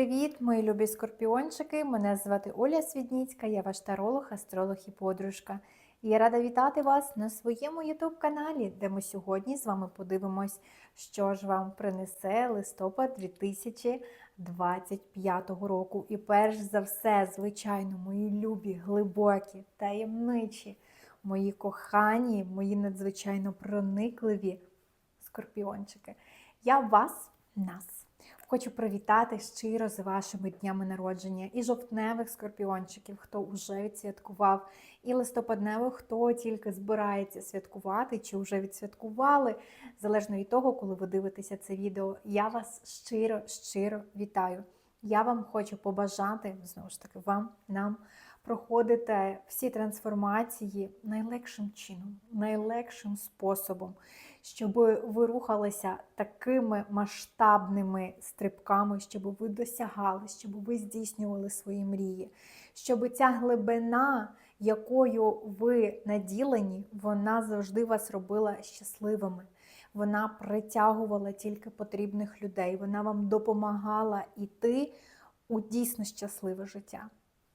Привіт, мої любі скорпіончики! Мене звати Оля Свідніцька, я ваш таролог, астролог і подружка. І я рада вітати вас на своєму YouTube каналі, де ми сьогодні з вами подивимось, що ж вам принесе листопад 2025 року. І перш за все, звичайно, мої любі, глибокі, таємничі, мої кохані, мої надзвичайно проникливі скорпіончики. Я вас, нас. Хочу привітати щиро з вашими днями народження і жовтневих скорпіончиків, хто вже відсвяткував, і листопадневих, хто тільки збирається святкувати чи вже відсвяткували. Залежно від того, коли ви дивитеся це відео. Я вас щиро, щиро вітаю. Я вам хочу побажати, знову ж таки, вам, нам проходити всі трансформації найлегшим чином, найлегшим способом щоб ви рухалися такими масштабними стрибками, щоб ви досягали, щоб ви здійснювали свої мрії, щоб ця глибина, якою ви наділені, вона завжди вас робила щасливими. Вона притягувала тільки потрібних людей, вона вам допомагала йти у дійсно щасливе життя,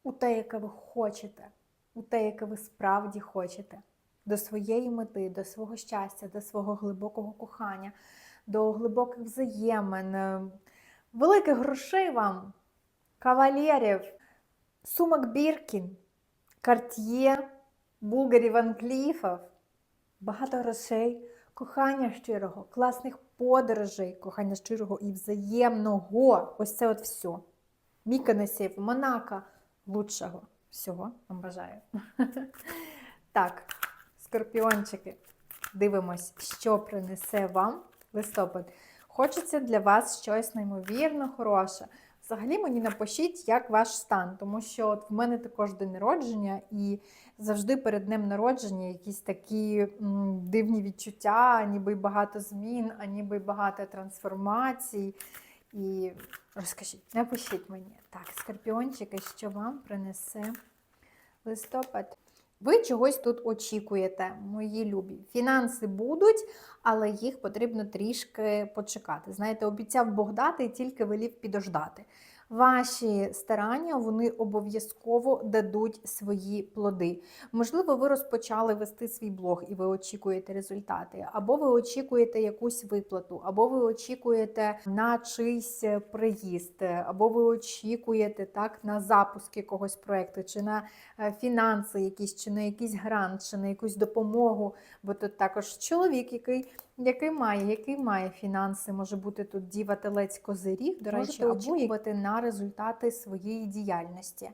у те, яке ви хочете, у те, яке ви справді хочете до своєї мети, до свого щастя, до свого глибокого кохання, до глибоких взаємин, е, великих грошей вам, кавалерів, сумок Біркін, Карт'є, Булгарів Ван Кліфов, багато грошей, кохання щирого, класних подорожей, кохання щирого і взаємного. Ось це от все. Міконесів, Монако, лучшого. Всього вам бажаю. Так. Скорпіончики, дивимось, що принесе вам листопад. Хочеться для вас щось неймовірно хороше. Взагалі мені напишіть, як ваш стан, тому що от в мене також день народження, і завжди перед днем народження якісь такі м, дивні відчуття, ніби багато змін, а ніби багато трансформацій. І розкажіть, напишіть мені. Так, скорпіончики, що вам принесе листопад? Ви чогось тут очікуєте, мої любі. Фінанси будуть, але їх потрібно трішки почекати. Знаєте, обіцяв Бог дати, тільки велів підождати. Ваші старання вони обов'язково дадуть свої плоди. Можливо, ви розпочали вести свій блог і ви очікуєте результати, або ви очікуєте якусь виплату, або ви очікуєте на чийсь приїзд, або ви очікуєте так на запуск якогось проєкту, чи на е, фінанси, якісь, чи на якийсь грант, чи на якусь допомогу. Бо тут також чоловік, який який має який має фінанси, може бути тут діва телець козиріг, до речі, або очікувати на результати своєї діяльності.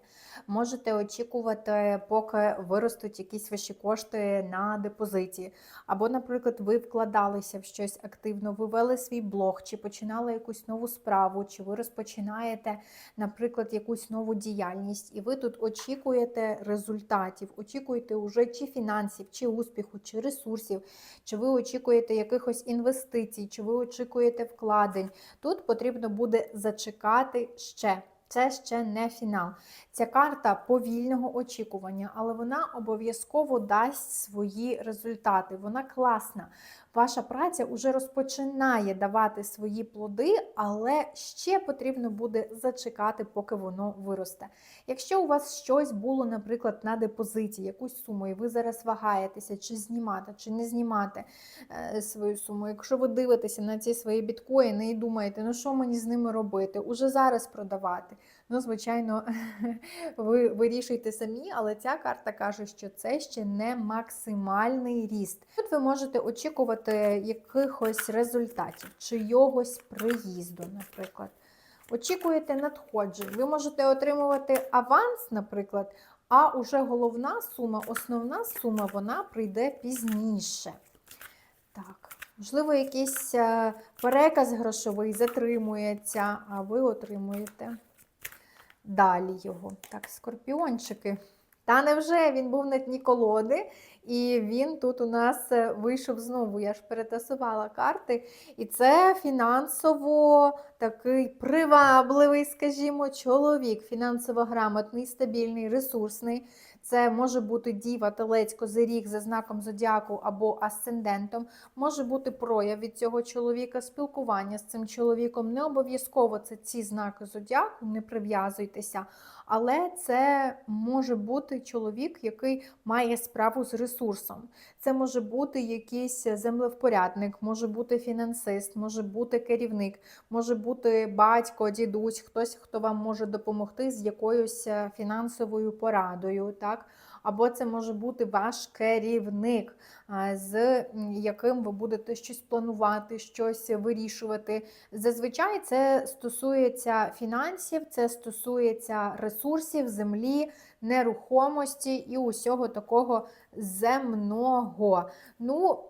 Можете очікувати, поки виростуть якісь ваші кошти на депозиті. Або, наприклад, ви вкладалися в щось активно, ви вели свій блог, чи починали якусь нову справу, чи ви розпочинаєте, наприклад, якусь нову діяльність, і ви тут очікуєте результатів, очікуєте уже чи фінансів, чи успіху, чи ресурсів, чи ви очікуєте якихось інвестицій, чи ви очікуєте вкладень. Тут потрібно буде зачекати ще. Це ще не фінал. Ця карта повільного очікування, але вона обов'язково дасть свої результати. Вона класна. Ваша праця вже розпочинає давати свої плоди, але ще потрібно буде зачекати, поки воно виросте. Якщо у вас щось було, наприклад, на депозиті, якусь суму, і ви зараз вагаєтеся, чи знімати, чи не знімати е, свою суму. Якщо ви дивитеся на ці свої біткоїни і думаєте, ну що мені з ними робити, уже зараз продавати. Ну, звичайно, ви вирішуєте самі, але ця карта каже, що це ще не максимальний ріст. Тут ви можете очікувати якихось результатів, чийогось приїзду, наприклад. Очікуєте надходжень. Ви можете отримувати аванс, наприклад, а уже головна сума, основна сума, вона прийде пізніше. Так, можливо, якийсь е, переказ грошовий затримується, а ви отримуєте далі його. Так, скорпіончики. Та невже він був на дні колоди, і він тут у нас е, вийшов знову. Я ж перетасувала карти. І це фінансово такий привабливий, скажімо, чоловік, фінансово грамотний, стабільний, ресурсний. Це може бути діва, телець, козиріг за знаком зодіаку або асцендентом. Може бути прояв від цього чоловіка, спілкування з цим чоловіком. Не обов'язково це ці знаки зодіаку, не прив'язуйтеся. Але це може бути чоловік, який має справу з ресурсом. Це може бути якийсь землевпорядник, може бути фінансист, може бути керівник, може бути батько, дідусь, хтось, хто вам може допомогти з якоюсь е, фінансовою порадою. так? Або це може бути ваш керівник, з яким ви будете щось планувати, щось вирішувати. Зазвичай це стосується фінансів, це стосується ресурсів, землі, нерухомості і усього такого земного. Ну,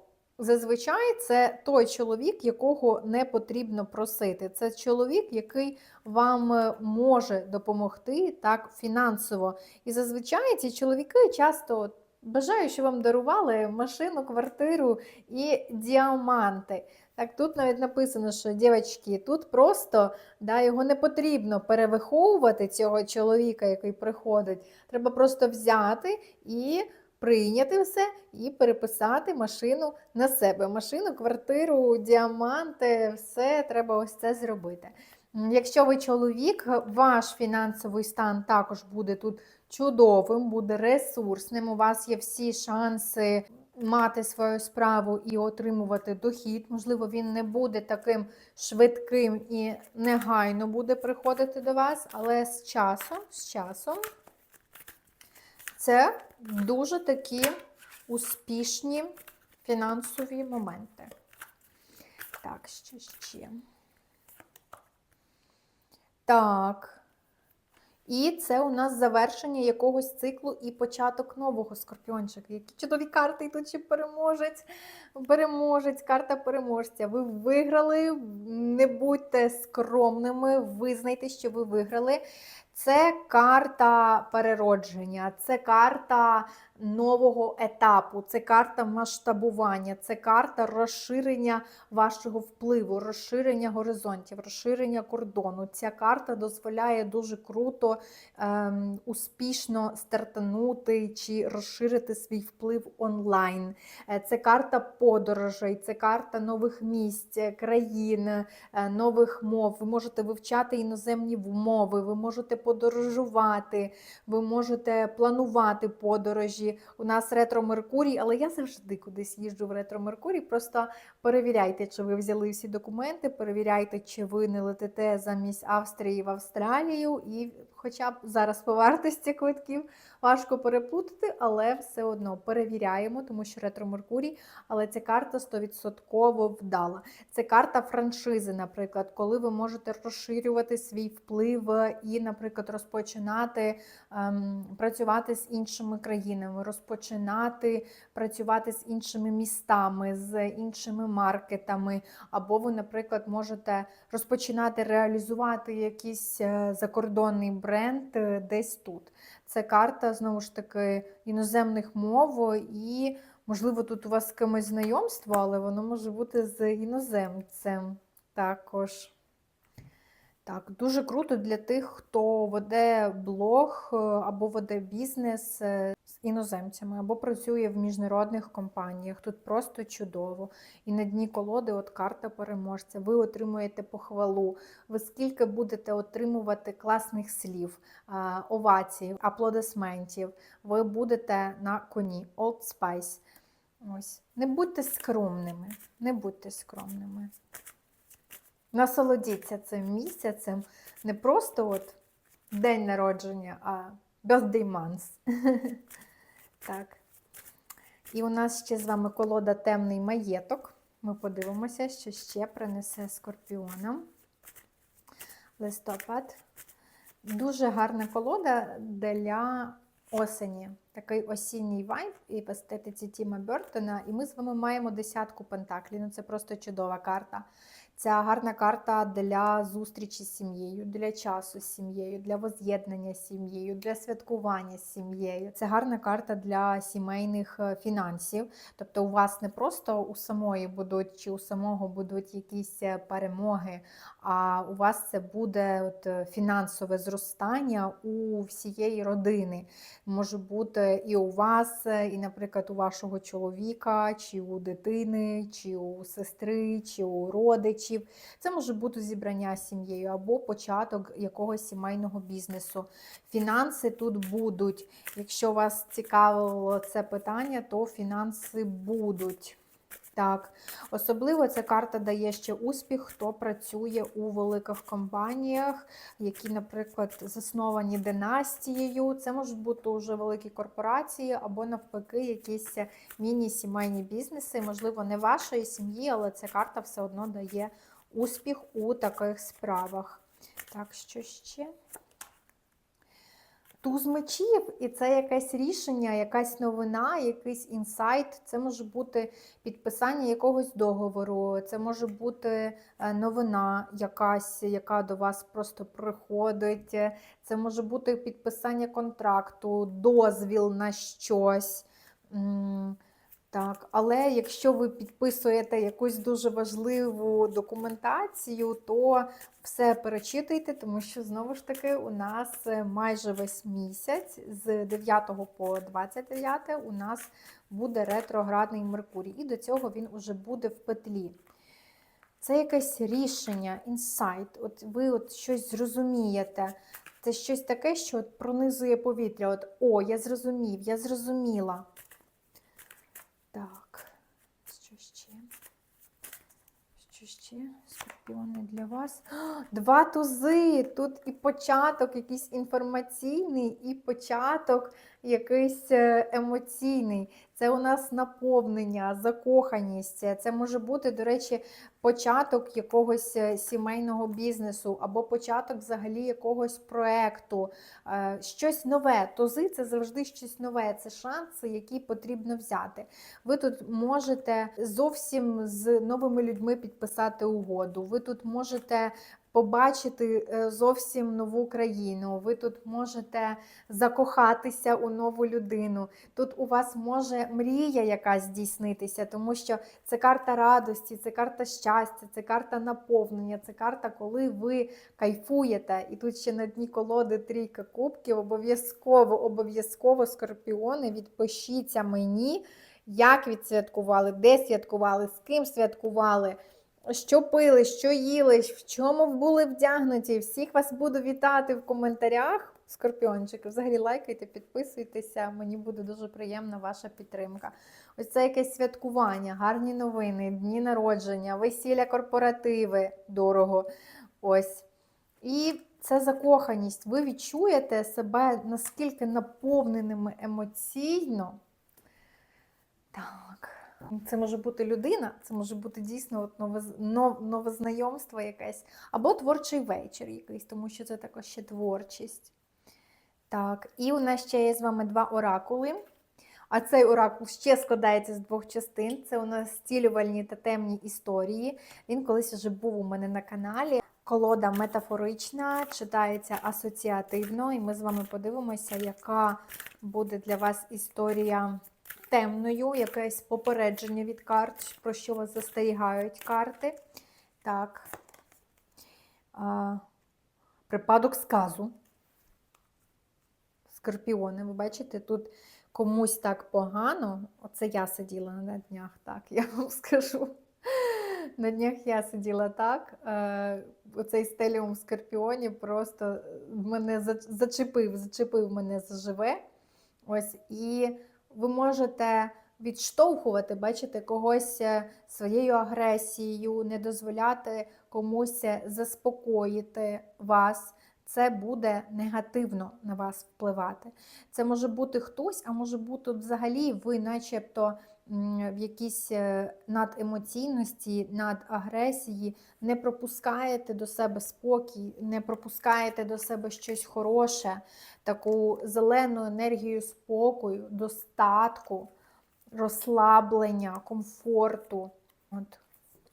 Зазвичай це той чоловік, якого не потрібно просити. Це чоловік, який вам е, може допомогти так фінансово. І зазвичай ці чоловіки часто бажаю, що вам дарували машину, квартиру і діаманти. Так, тут навіть написано, що дівчатки, тут просто да, його не потрібно перевиховувати цього чоловіка, який приходить. Треба просто взяти і прийняти все і переписати машину на себе. Машину, квартиру, діаманти, все треба ось це зробити. Якщо ви чоловік, ваш фінансовий стан також буде тут чудовим, буде ресурсним. У вас є всі шанси мати свою справу і отримувати дохід. Можливо, він не буде таким швидким і негайно буде приходити до вас, але з часом, з часом це дуже такі успішні фінансові моменти. Так, ще ще. Так. І це у нас завершення якогось циклу і початок нового скорпіончика. Які чудові карти йдуть ще переможець. Переможець, карта переможця. Ви виграли. Не будьте скромними, визнайте, що ви виграли. Це карта переродження, це карта нового етапу, це карта масштабування, це карта розширення вашого впливу, розширення горизонтів, розширення кордону. Ця карта дозволяє дуже круто, ем, успішно стартанути чи розширити свій вплив онлайн. Е, Це карта подорожей, це карта нових місць, країн, е, нових мов. Ви можете вивчати іноземні мови, ви можете подорожувати, ви можете планувати подорожі. У нас ретро Меркурій, але я завжди кудись їжджу в ретро Меркурій. Просто перевіряйте, чи ви взяли всі документи, перевіряйте, чи ви не летите замість Австрії в Австралію. І хоча б зараз по вартості квитків важко переплутати, але все одно перевіряємо, тому що ретро Меркурій, але ця карта 100% вдала. Це карта франшизи, наприклад, коли ви можете розширювати свій вплив і, наприклад, розпочинати ем, працювати з іншими країнами, розпочинати працювати з іншими містами, з іншими маркетами, або ви, наприклад, можете розпочинати реалізувати якийсь е, закордонний бренд е, десь тут. Це карта, знову ж таки, іноземних мов і. Можливо, тут у вас з кимось знайомство, але воно може бути з іноземцем також. Так, дуже круто для тих, хто веде блог е, або веде бізнес е, з іноземцями, або працює в міжнародних компаніях. Тут просто чудово. І на дні колоди от карта переможця. Ви отримуєте похвалу. Ви скільки будете отримувати класних слів, овацій, аплодисментів. Ви будете на коні. Old Spice. Ось. Не будьте скромними. Не будьте скромними. Насолодіться цим місяцем. Не просто от день народження, а birthday month. так. І у нас ще з вами колода темний маєток. Ми подивимося, що ще принесе скорпіонам. Листопад. Дуже гарна колода для осені. Такий осінній вайб і в естетиці Тіма Бертона. І ми з вами маємо десятку пентаклів. Ну, це просто чудова карта. Це гарна карта для зустрічі з сім'єю, для часу з сім'єю, для воз'єднання з сім'єю, для святкування з сім'єю. Це гарна карта для сімейних е, фінансів. Тобто, у вас не просто у самої будуть чи у самого будуть якісь е, перемоги, а у вас це буде от е, фінансове зростання у всієї родини. Може бути і у вас, і, наприклад, у вашого чоловіка, чи у дитини, чи у сестри, чи у родичів. Це може бути зібрання сім'єю або початок якогось сімейного бізнесу. Фінанси тут будуть. Якщо вас цікавило це питання, то фінанси будуть. Так, особливо ця карта дає ще успіх, хто працює у великих компаніях, які, наприклад, засновані династією. Це можуть бути вже великі корпорації, або навпаки, якісь міні-сімейні бізнеси, можливо, не вашої сім'ї, але ця карта все одно дає успіх у таких справах. Так, що ще? Туз мечів, і це якесь рішення, якась новина, якийсь інсайт. Це може бути підписання якогось договору, це може бути е, новина, якась, яка до вас просто приходить. Це може бути підписання контракту, дозвіл на щось. Так, але якщо ви підписуєте якусь дуже важливу документацію, то все перечитуйте, тому що знову ж таки у нас е, майже весь місяць з 9 по 29 у нас буде ретроградний Меркурій, і до цього він уже буде в петлі. Це якесь рішення, інсайт. От ви от щось зрозумієте. Це щось таке, що от пронизує повітря. От, О, я зрозумів, я зрозуміла. Так, що ще? Що ще? Скорпіони для вас. Два тузи. Тут і початок якийсь інформаційний, і початок якийсь е, емоційний. Це у нас наповнення, закоханість. Це може бути, до речі, початок якогось е, сімейного бізнесу або початок взагалі якогось проекту. Е, Щось нове. Тузи це завжди щось нове. Це шанси, які потрібно взяти. Ви тут можете зовсім з новими людьми підписати угоду. Ви тут можете побачити е, зовсім нову країну. Ви тут можете закохатися у нову людину. Тут у вас може мрія якась здійснитися, тому що це карта радості, це карта щастя, це карта наповнення, це карта, коли ви кайфуєте. І тут ще на дні колоди трійка кубків. Обов'язково, обов'язково, скорпіони, відпишіться мені, як відсвяткували, де святкували, з ким святкували. Що пили, що їли, в чому були вдягнуті. Всіх вас буду вітати в коментарях. Скорпіончики, взагалі лайкайте, підписуйтеся, мені буде дуже приємна ваша підтримка. Ось це якесь святкування, гарні новини, дні народження, весілля, корпоративи дорого. Ось. І це закоханість. Ви відчуєте себе наскільки наповненими емоційно. Так. Це може бути людина, це може бути дійсно от нове, нов, нове знайомство якесь, або творчий вечір якийсь, тому що це також ще творчість. Так, і у нас ще є з вами два оракули. А цей оракул ще складається з двох частин. Це у нас зцілювальні та темні історії. Він колись вже був у мене на каналі. Колода метафорична, читається асоціативно, і ми з вами подивимося, яка буде для вас історія темною, якесь попередження від карт, про що вас застерігають карти. Так. А, Припадок сказу. Скорпіони, ви бачите, тут комусь так погано. Оце я сиділа на днях, так, я вам скажу. На днях я сиділа так. Е, Оцей стеліум в скорпіоні просто мене зачепив, зачепив мене заживе. Ось, і ви можете відштовхувати, бачите, когось е, своєю агресією, не дозволяти комусь заспокоїти вас. Це буде негативно на вас впливати. Це може бути хтось, а може бути взагалі ви, начебто, в якійсь е, надемоційності, надагресії, не пропускаєте до себе спокій, не пропускаєте до себе щось хороше, таку зелену енергію спокою, достатку, розслаблення, комфорту. От.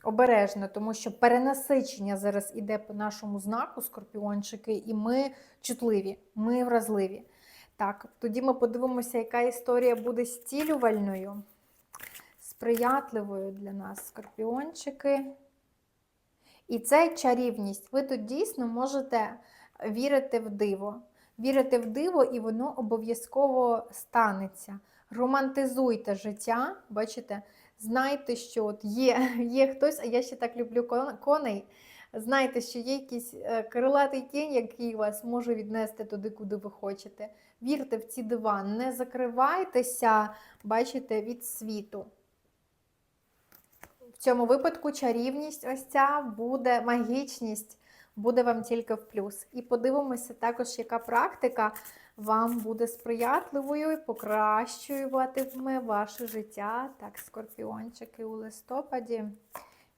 обережно, тому що перенасичення зараз іде по нашому знаку скорпіончики, і ми чутливі, ми вразливі. Так, тоді ми подивимося, яка історія буде зцілювальною, сприятливою для нас скорпіончики. І це чарівність. Ви тут дійсно можете вірити в диво. Вірити в диво, і воно обов'язково станеться. Романтизуйте життя, бачите, знайте, що от є, є хтось, а я ще так люблю коней. Знайте, що є якийсь е, крилатий кінь, який вас може віднести туди, куди ви хочете. Вірте в ці дива, не закривайтеся, бачите, від світу. В цьому випадку чарівність ось ця буде, магічність буде вам тільки в плюс. І подивимося також, яка практика вам буде сприятливою і покращуватиме ваше життя. Так, скорпіончики у листопаді.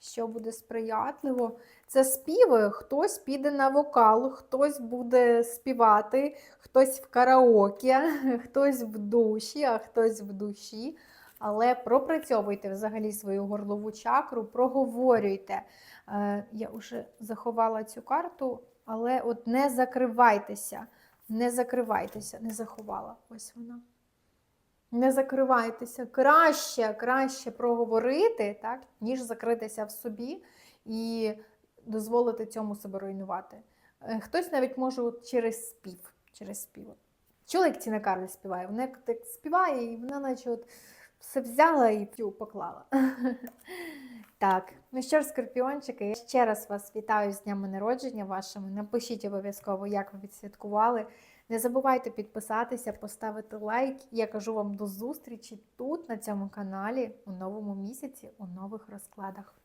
Що буде сприятливо? Це співи. Хтось піде на вокал, хтось буде співати, хтось в караоке, хтось в душі, а хтось в душі. Але пропрацьовуйте взагалі свою горлову чакру, проговорюйте. Е, Я вже заховала цю карту, але от не закривайтеся, не закривайтеся, не заховала. Ось вона. Не закривайтеся. Краще, краще проговорити, так, ніж закритися в собі і дозволити цьому себе руйнувати. Е, Хтось навіть може от через спів. Через спів. Як Тіна Карлі співає? Вона так співає, і вона наче от все взяла і п'ю поклала. Так, ну що ж, скорпіончики, я ще раз вас вітаю з днями народження вашими. Напишіть обов'язково, як ви відсвяткували. Не забувайте підписатися, поставити лайк. Я кажу вам до зустрічі тут, на цьому каналі, у новому місяці, у нових розкладах.